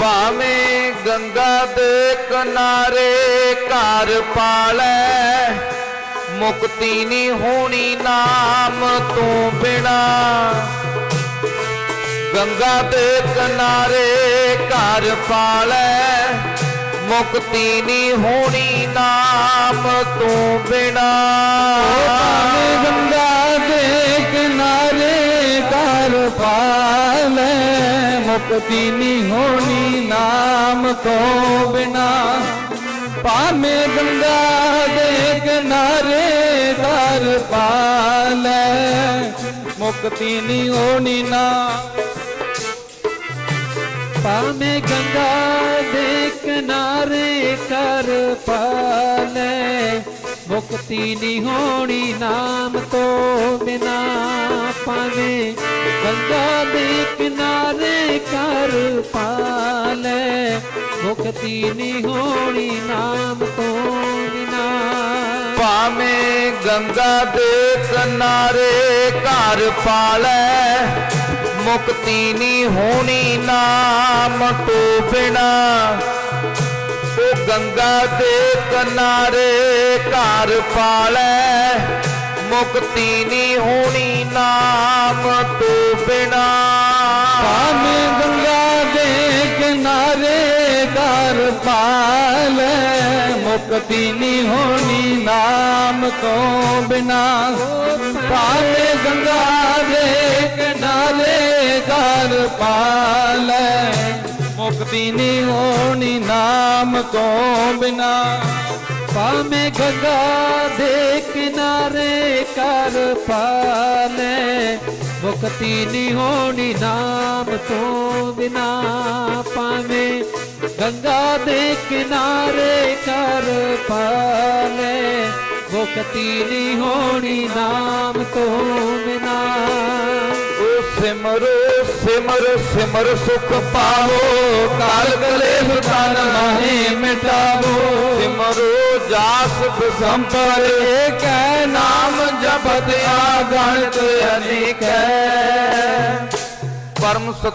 ਭਾਵੇਂ ਗੰਗਾ ਦੇ ਕਿਨਾਰੇ ਘਰ ਪਾਲੈ, ਮੁਕਤੀ ਨਹੀਂ ਹੋਣੀ ਨਾਮ ਤੋਂ ਬਿਨਾ। ਗੰਗਾ ਦੇ ਕਿਨਾਰੇ ਘਰ ਪਾਲੈ, ਮੁਕਤੀ ਨਹੀਂ ਹੋਣੀ ਨਾਮ ਤੋਂ ਬਿਨਾ। ਪਾਲੇ ਮੁਕਤੀ ਨਹੀਂ ਹੋਣੀ ਨਾਮ ਤੋਂ ਬਿਨਾ। ਭਾਵੇਂ ਗੰਗਾ ਦੇ ਕਿਨਾਰੇ ਘਰ ਪਾਲੇ ਮੁਕਤੀ ਨਹੀਂ ਹੋਣੀ ਨਾ ਭਾਵੇਂ ਗੰਗਾ ਦੇ ਕਿਨਾਰੇ ਕਰ ਪਾਲੇ ਮੁਕਤੀ ਨਹੀਂ ਹੋਣੀ ਨਾਮ ਤੋਂ ਬਿਨਾ ਭਾਵੇਂ ਗੰਗਾ ਦੇ ਕਿਨਾਰੇ ਕਰ ਪਾਲੇ ਮੁਕਤੀ ਨਹੀਂ ਹੋਣੀ ਨਾਮ ਤੋਂ ਬਿਨਾ। ਭਾਵੇਂ ਗੰਗਾ ਦੇ ਕਿਨਾਰੇ ਘਰ ਪਾਲੈ ਮੁਕਤੀ ਨਹੀਂ ਹੋਣੀ ਨਾਮ ਤੋਂ ਬਿਨਾ। ਉਹ ਗੰਗਾ ਦੇ ਕਿਨਾਰੇ ਘਰ ਪਾਲੈ। ਮੁਕਤੀ ਨਹੀਂ ਹੋਣੀ ਨਾਮ ਤੋਂ ਬਿਨਾ। ਭਾਵੇਂ ਗੰਗਾ ਦੇ ਕਿਨਾਰੇ ਘਰ ਪਾਲੇ, ਮੁਕਤੀ ਨਹੀਂ ਹੋਣੀ ਨਾਮ ਤੋਂ ਬਿਨਾ। ਭਾਵੇਂ ਗੰਗਾ ਦੇ ਕਿਨਾਰੇ ਘਰ ਪਾਲੈ, ਮੁਕਤੀ ਨਹੀਂ ਹੋਣੀ ਨਾਮ ਤੋਂ ਬਿਨਾ ਭਾਵੇਂ ਗੰਗਾ ਦੇ ਕਿਨਾਰੇ ਕਰ ਪਾਲੇ, ਮੁਕਤੀ ਨਹੀਂ ਹੋਣੀ ਨਾਮ ਤੋਂ ਬਿਨਾ। ਭਾਵੇਂ ਗੰਗਾ ਦੇ ਕਿਨਾਰੇ ਕਰ ਪਾਲੇ, ਮੁਕਤੀ ਨਹੀਂ ਹੋਣੀ ਨਾਮ ਤੋਂ ਬਿਨਾ। ਉਹ ਸਿਮਰੋ, ਸਿਮਰ ਸਿਮਰ ਸੁਖ ਪਾਵੋ। ਜਾਸ ਬਸੰਪਰ ਏਕੈ ਨਾਮ ਜਪਤ ਆਗਣਤ ਅਨੇਕੈ। ਪਰਮ ਸਤ